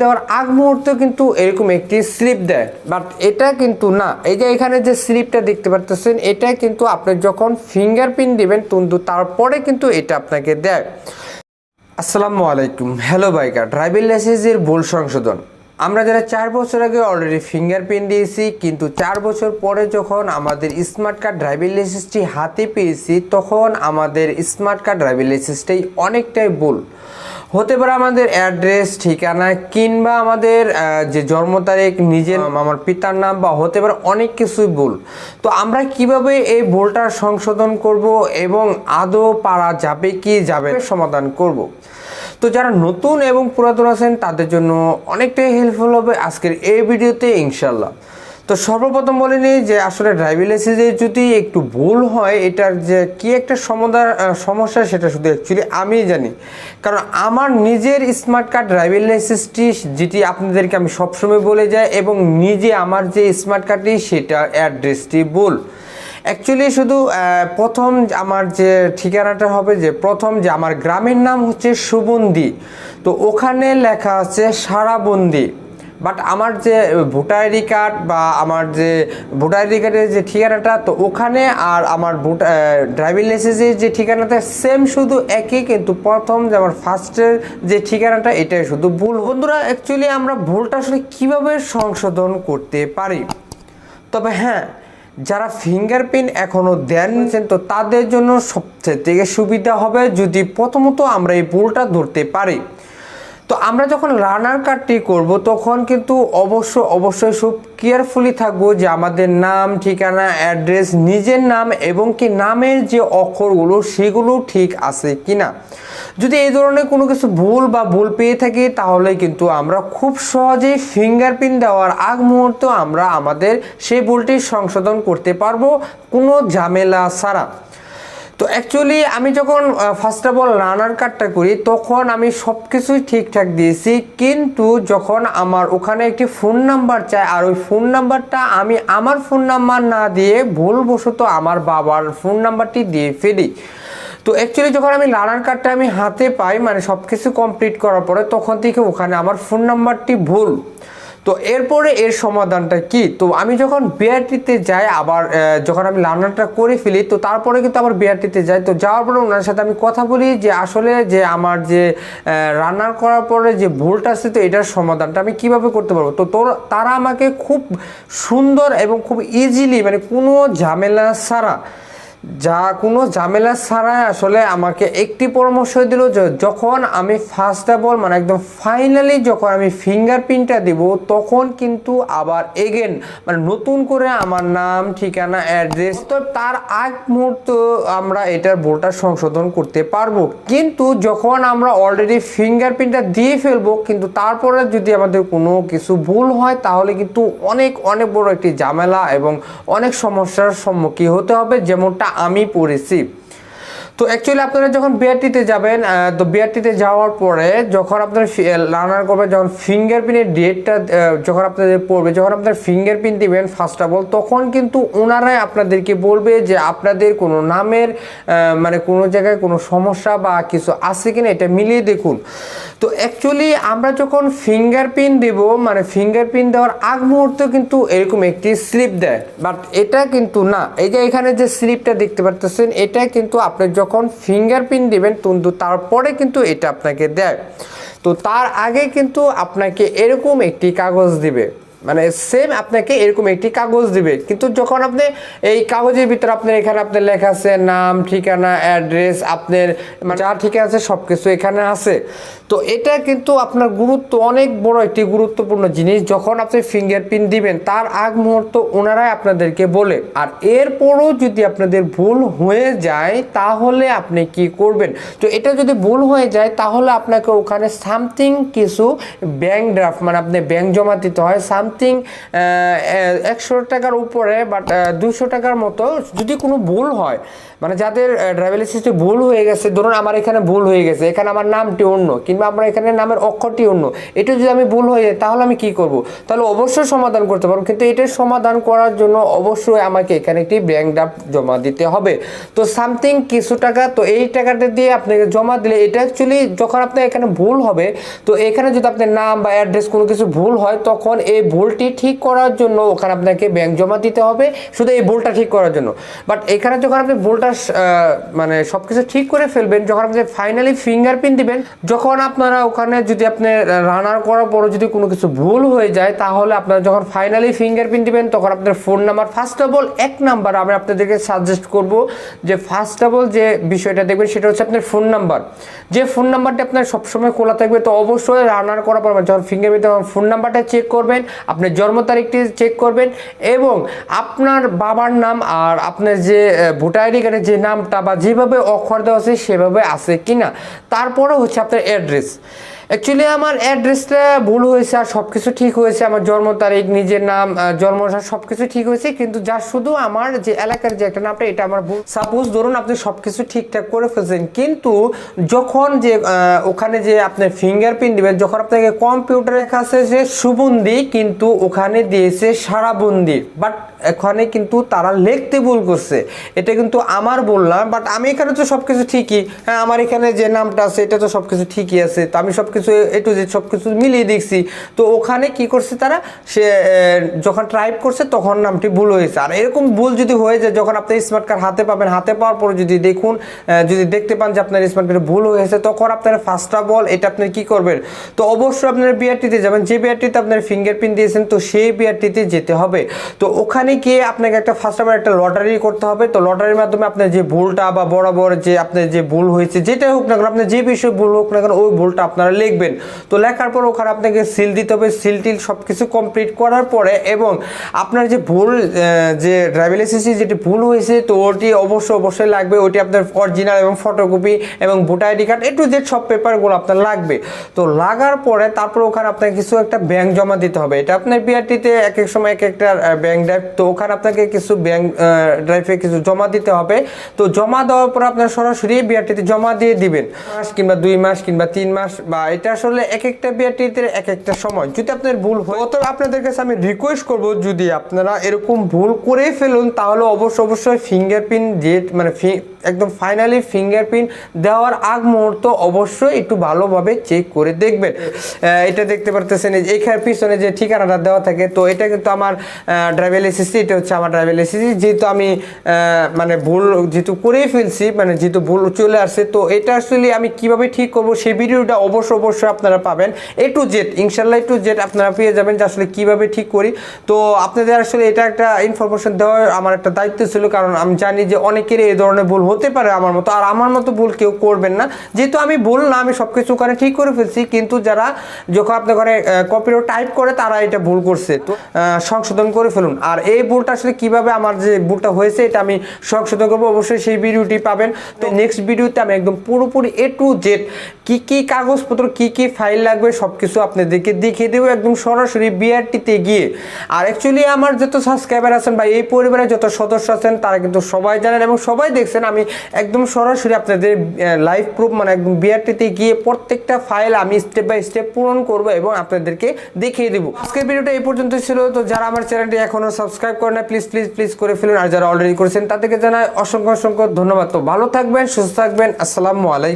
দেওয়ার আগ মুহূর্তে কিন্তু এরকম একটি স্লিপ দেয়। বাট এটা কিন্তু না। এই যে এখানে যে স্লিপটা দেখতে পারতেছেন, এটা কিন্তু আপনি যখন ফিঙ্গারপ্রিন্ট দিবেন কিন্তু তারপরে কিন্তু এটা আপনাকে দেয়। আসসালামু আলাইকুম। Hello biker. ড্রাইভিং লাইসেন্সের ভুল সংশোধন। আমরা যারা চার বছর আগে অলরেডি ফিঙ্গারপ্রিন্ট দিয়েছি, কিন্তু চার বছর পরে যখন আমাদের স্মার্ট কার্ড ড্রাইভিং লাইসেন্সটি হাতে পেয়েছি, তখন আমাদের স্মার্ট কার্ড ড্রাইভিং লাইসেন্সটাই অনেকটাই ভুল। হতে পারে আমাদের অ্যাড্রেস ঠিকানা কিংবা আমাদের যে জন্ম তারিখ নিজের আমার পিতার নাম বা হতে পারে অনেক কিছুই ভুল। তো আমরা কীভাবে এই ভুলটা সংশোধন করব এবং আদৌ পারা যাবে কি যাবে সমাধান করব? তো যারা নতুন এবং পুরাতন আছেন তাদের জন্য অনেকটাই হেল্পফুল হবে আজকের এই ভিডিওতে ইনশাল্লাহ তো সর্বপ্রথম বলে নিই যে আসলে ড্রাইভিং লাইসেন্সে যদি একটু ভুল হয়, এটার যে কি একটা সমাধান সমস্যা সেটা শুধু অ্যাকচুয়ালি আমিই জানি। কারণ আমার নিজের স্মার্ট কার্ড ড্রাইভিং লাইসেন্সটি যেটি আপনাদেরকে আমি সবসময় বলে যাই এবং নিজে আমার যে স্মার্ট কার্ডটি সেটা অ্যাড্রেসটি ভুল। অ্যাকচুয়ালি শুধু প্রথম আমার যে ঠিকানাটা হবে যে প্রথম যে আমার গ্রামের নাম হচ্ছে সুবন্দি। তো ওখানে লেখা আছে সারাবন্দি। বাট আমার যে ভোটার আইডি কার্ড বা আমার যে, ভোটার আইডি কার্ডের যে ঠিকানাটা, তো ওখানে আর আমার ভোটার ড্রাইভিং লাইসেন্সের যে ঠিকানাটা সেম শুধু একই, কিন্তু প্রথম যে আমার ফার্স্টের যে ঠিকানাটা, এটাই শুধু ভুল। বন্ধুরা অ্যাকচুয়ালি আমরা ভুলটা আসলে কীভাবে সংশোধন করতে পারি? তবে হ্যাঁ যারা ফিঙ্গারপ্রিন্ট এখনও দেনছেন তো তাদের জন্য সবচেয়ে থেকে সুবিধা হবে যদি প্রথমত আমরা এই ভুলটা ধরতে পারি। তো আমরা যখন রানার কার্ডটি করব, তখন কিন্তু অবশ্য, অবশ্যই খুব কেয়ারফুলি থাকব যে আমাদের নাম, ঠিকানা অ্যাড্রেস নিজের নাম এবং কি নামের যে অক্ষরগুলো সেগুলো ঠিক আছে কিনা। যদি এই ধরনের কোনো কিছু ভুল বা ভুল পেয়ে থাকি, তাহলে কিন্তু আমরা খুব সহজেই ফিঙ্গারপ্রিন্ট দেওয়ার আগ মুহূর্ত আমরা আমাদের সেই ভুলটি সংশোধন করতে পারব কোনো ঝামেলা ছাড়া। তো অ্যাকচুয়ালি আমি যখন ফার্স্ট অফ অল রানার কার্ডটা করি, তখন আমি সব কিছুই ঠিকঠাক দিয়েছি। কিন্তু যখন আমার ওখানে একটি ফোন নাম্বার চাই, আর ওই ফোন নাম্বারটা আমি আমার ফোন নাম্বার না দিয়ে ভুলবশত আমার বাবার ফোন নাম্বারটি দিয়ে ফেলি। তো অ্যাকচুয়ালি যখন আমি রানার কার্ডটা আমি হাতে পাই মানে সব কিছু কমপ্লিট করার পরে, তখন থেকে ওখানে আমার ফোন নাম্বারটি ভুল। তো এরপরে এর সমাধানটা কি? তো আমি যখন বিআরটিতে যাই, আবার যখন আমি লার্নারটা করে ফেলি, তো তারপরে কিন্তু আবার বিআরটিতে যাই। তো যাওয়ার পরে ওনার সাথে আমি কথা বলি যে, আসলে যে আমার যে রান্নার করার পরে যে ভুলটা আছে, তো এটার সমাধানটা আমি কীভাবে করতে পারব? তো তোর, তারা আমাকে খুব সুন্দর এবং খুব ইজিলি মানে কোনো ঝামেলা ছাড়া যা কোনো ঝামেলা ছাড়াই আসলে আমাকে একটি পরামর্শ দিল যে যখন আমি ফার্স্ট অফ অল মানে একদম ফাইনালি যখন আমি ফিঙ্গারপ্রিন্টটা দিব, তখন কিন্তু আবার এগেন মানে নতুন করে আমার নাম, ঠিকানা অ্যাড্রেস তো তার আগ মুহূর্ত আমরা এটার ভোটার সংশোধন করতে পারব। কিন্তু যখন আমরা অলরেডি ফিঙ্গারপ্রিন্টটা দিয়ে ফেলব, কিন্তু তারপরে যদি আমাদের কোনো কিছু ভুল হয়, তাহলে কিন্তু অনেক অনেক বড় একটি ঝামেলা এবং অনেক সমস্যার সম্মুখীন হতে হবে। যেমনটা আমি পড়েছি তো অ্যাকচুয়ালি আপনারা যখন বিআরটিতে যাবেন তো বিআরটিতে যাওয়ার পরে যখন আপনার লার্নার করবেন, যখন ফিঙ্গারপ্রিন্টের ডেটটা যখন আপনাদের পড়বে, যখন আপনার ফিঙ্গারপ্রিন্ট দিবেন ফার্স্ট অফ অল তখন কিন্তু ওনারাই আপনাদেরকে বলবে যে আপনাদের কোনো নামের মানে কোনো জায়গায় কোনো সমস্যা বা কিছু আছে কিনা, এটা মিলিয়ে দেখুন। তো অ্যাকচুয়ালি আমরা যখন ফিঙ্গারপ্রিন্ট দেব মানে ফিঙ্গারপ্রিন্ট দেওয়ার আগ মুহূর্তে কিন্তু এরকম একটি স্লিপ দেয়। বাট এটা কিন্তু না, এই যে এখানে যে স্লিপটা দেখতে পারতেছেন, এটা কিন্তু আপনি যখন ফিঙ্গারপ্রিন্ট দিবেন কিন্তু তারপরে কিন্তু এটা আপনাকে দেয়। তো তার আগে কিন্তু আপনাকে এরকম একটি কাগজ দিবে। মানে সেম আপনাকে এরকম একটি কাগজ দিবে। কিন্তু যখন আপনি এই কাগজের ভিতরে আপনার এখানে আপনার লেখা আছে নাম, ঠিকানা অ্যাড্রেস আপনার মানে যা ঠিকানা আছে সব কিছু এখানে আছে। তো এটা কিন্তু আপনার গুরুত্ব অনেক বড় একটি গুরুত্বপূর্ণ জিনিস। যখন আপনি ফিঙ্গারপ্রিন্ট দিবেন, তার আগ মুহূর্ত ওনারাই আপনাদেরকে বলে। আর এরপরও যদি আপনাদের ভুল হয়ে যায়, তাহলে আপনি কি করবেন? তো এটা যদি ভুল হয়ে যায়, তাহলে আপনাকে ওখানে সামথিং কিছু ব্যাংক ড্রাফট মানে আপনি ব্যাংক জমা দিতে হয় সামথিং সামথিং একশো টাকার উপরে বাট দুশো টাকার মতো, যদি কোনো ভুল হয় মানে যাদের ড্রাইভিং লাইসেন্সটি ভুল হয়ে গেছে, ধরুন আমার এখানে ভুল হয়ে গেছে, এখানে আমার নামটি অন্য, কিংবা আমার এখানে নামের অক্ষরটি অন্য, এটা যদি আমি ভুল হয়ে যায়, তাহলে আমি কি করব? তাহলে অবশ্যই সমাধান করতে পারব, কিন্তু এটার সমাধান করার জন্য অবশ্যই আমাকে এখানে একটি ব্যাংক ড্রাফট জমা দিতে হবে। তো সামথিং কিছু টাকা, তো এই টাকাটা দিয়ে আপনাকে জমা দিলে, এটা অ্যাকচুয়ালি যখন আপনার এখানে ভুল হবে, তো এখানে যদি আপনার নাম বা অ্যাড্রেস কোনো কিছু ভুল হয়, তখন এই ভুলটি ঠিক করার জন্য ওখানে আপনাকে ব্যাংক জমা দিতে হবে, শুধু এই ভুলটা ঠিক করার জন্য। বাট এখানে যখন আপনি ভুলটা মানে সব কিছু ঠিক করে ফেলবেন, যখন আপনি ফাইনালি ফিঙ্গারপ্রিন্ট দিবেন, যখন আপনারা ওখানে যদি আপনি রানার করার পরও যদি কোনো কিছু ভুল হয়ে যায়, তাহলে আপনারা যখন ফাইনালি ফিঙ্গারপ্রিন্ট দিবেন, তখন আপনার phone number first of all এক নাম্বার আমি আপনাদেরকে সাজেস্ট করব যে ফার্স্ট অফ অল যে বিষয়টা দেখবেন, সেটা হচ্ছে আপনার ফোন নাম্বার যে ফোন নাম্বারটা আপনার সবসময় খোলা থাকবে, তো অবশ্যই রানার করার পর, যখন ফিঙ্গারপ্রিন্ট তখন ফোন নাম্বারটা চেক করবেন আপনার জন্ম তারিখটি চেক করবেন এবং আপনার বাবার নাম আর আপনার যে ভোটার আইডি কার্ডের যে নামটা বা যেভাবে অক্ষর দেওয়া আছে সেভাবে আছে কিনা। তারপরে হচ্ছে আপনার অ্যাড্রেস অ্যাকচুয়ালি আমার অ্যাড্রেসটা ভুল হয়েছে আর সব কিছু ঠিক হয়েছে। আমার জন্ম তারিখ, নিজের নাম জন্ম সব কিছু ঠিক হয়েছে। কিন্তু যা শুধু আমার যে এলাকার যে একটা নামটা, এটা আমার ভুল। সাপোজ ধরুন আপনি সব কিছু ঠিকঠাক করে ফেলছেন, কিন্তু যখন যে ওখানে যে আপনি ফিঙ্গারপ্রিন্ট দিবেন, যখন আপনাকে কম্পিউটারে কাছে যে সুবন্দি, কিন্তু ওখানে দিয়েছে সারাবন্দি। বাট এখানে কিন্তু তারা লিখতে ভুল করছে। এটা কিন্তু আমার বললাম বাট আমি এখানে তো সব কিছু ঠিকই। হ্যাঁ আমার এখানে যে নামটা আছে, এটা তো সব কিছু ঠিকই আছে। তো আমি সব কিছু একটু যে সব কিছু মিলিয়ে দেখছি। তো ওখানে কি করছে তারা? সে যখন টাইপ করছে তখন নামটি ভুল হয়েছে। আর এরকম ভুল যদি হয়ে যায়, যখন আপনি স্মার্ট কার্ড হাতে পাবেন, হাতে পাওয়ার পরে যদি দেখুন যদি দেখতে পান যে আপনার স্মার্ট কার্ডে ভুল হয়েছে, তখন আপনার ফার্স্ট অফ অল এটা আপনি কি করবেন? তো অবশ্যই আপনার বিআরটিতে যাবেন। যে বিআরটিতে আপনার ফিঙ্গারপ্রিন্ট দিয়েছেন, তো সেই বিআরটিতে যেতে হবে। তো ওখানে গিয়ে আপনাকে একটা ফার্স্ট অফ অল একটা লটারি করতে হবে। তো লটারির মাধ্যমে আপনার যে ভুলটা বা বরাবর যে আপনার যে ভুল হয়েছে, যেটাই হোক না কেন, আপনার যে বিষয়ে ভুল হোক না কেন, ওই ভুলটা আপনারা লিখবেন তো লেখার পর ওখানে আপনাকে সিল দিতে হবে। সিল টিল সব কিছু কমপ্লিট করার পরে এবং আপনার যে ভুল যে ড্রাইভিং লাইসেন্সে যেটি ভুল হয়েছে, তো ওটি অবশ্যই অবশ্যই লাগবে। ওটি আপনার অরিজিনাল এবং ফটোকপি এবং voter ID card A to Z সব পেপারগুলো আপনার লাগবে। তো লাগার পরে তারপর ওখানে আপনাকে কিছু একটা ব্যাংক জমা দিতে হবে। এটা আপনার বিআরটিতে এক এক সময় এক একটা ব্যাংক ড্রাইভ তো ওখানে আপনাকে কিছু ব্যাংক ড্রাইভে কিছু জমা দিতে হবে। তো জমা দেওয়ার পর আপনার সরাসরি বিআরটিতে জমা দিয়ে দিবেন। মাস কিংবা দুই মাস কিংবা তিন মাস বা এটা আসলে এক একটা বিআরটিতে এক একটা সময়। যদি আপনার ভুল হয় তবে আপনাদের কাছে আমি রিকোয়েস্ট করব, যদি আপনারা এরকম ভুল করেই ফেলুন, তাহলে অবশ্যই অবশ্যই ফিঙ্গারপ্রিন্ট যে মানে একদম ফাইনালি ফিঙ্গারপ্রিন্ট দেওয়ার আগ মুহূর্ত অবশ্যই একটু ভালোভাবে চেক করে দেখবেন। এটা দেখতে পারতেছেন এইখানে পিছনে যে ঠিকানাটা দেওয়া থাকে, তো এটা কিন্তু আমার ড্রাইভিং লাইসেন্স এটা হচ্ছে আমার ড্রাইভিং লাইসেন্স যেহেতু আমি মানে ভুল যেহেতু করেই ফেলছি মানে যেহেতু ভুল চলে আসছে, তো এটা আসলে আমি কীভাবে ঠিক করব সেই ভিডিওটা অবশ্যই অবশ্যই আপনারা পাবেন। এ টু জেড ইনশাল্লাহ টু জেড আপনারা পেয়ে যাবেন যে আসলে কীভাবে ঠিক করি। তো আপনাদের আসলে এটা একটা ইনফরমেশন দেওয়ার আমার একটা দায়িত্ব ছিল, কারণ আমি জানি যে অনেকেরই এই ধরনের ভুল হতে পারে আমার মতো। আর আমার মতো ভুল কেউ করবেন না। যেহেতু আমি ভুল না, আমি সব কিছু ওখানে ঠিক করে ফেলছি, কিন্তু যারা যখন আপনার ঘরে কপিরও টাইপ করে, তারা এটা ভুল করছে। তো সংশোধন করে ফেলুন। আর এই ভুলটা আসলে কীভাবে আমার যে ভুলটা হয়েছে, এটা আমি সংশোধন করব। অবশ্যই সেই ভিডিওটি পাবেন। তো নেক্সট ভিডিওতে আমি একদম পুরোপুরি এ টু জেড কি কি কাগজপত্র কি কি ফাইল লাগবে সব কিছু আপনাদেরকে দেখিয়ে দেবো একদম সরাসরি বিআরটিতে গিয়ে। আর অ্যাকচুয়ালি আমার যত সাবস্ক্রাইবার আছেন বা এই পরিবারের যত সদস্য আছেন, তারা কিন্তু সবাই জানেন এবং সবাই দেখছেন আমি একদম সরাসরি আপনাদের লাইভ প্রুফ মানে একদম বিআরটিতে গিয়ে প্রত্যেকটা ফাইল আমি স্টেপ বাই স্টেপ পূরণ করব এবং আপনাদেরকে দেখিয়ে দেবো। আজকের ভিডিওটা এই পর্যন্ত ছিল, তো যারা আমার চ্যানেলটি এখনও সাবস্ক্রাইব করে না প্লিজ প্লিজ প্লিজ করে ফেলুন। আর যারা অলরেডি করেছেন, তাদেরকে জানাই অসংখ্য অসংখ্য ধন্যবাদ। তো ভালো থাকবেন, সুস্থ থাকবেন। আসসালামু আলাইকুম।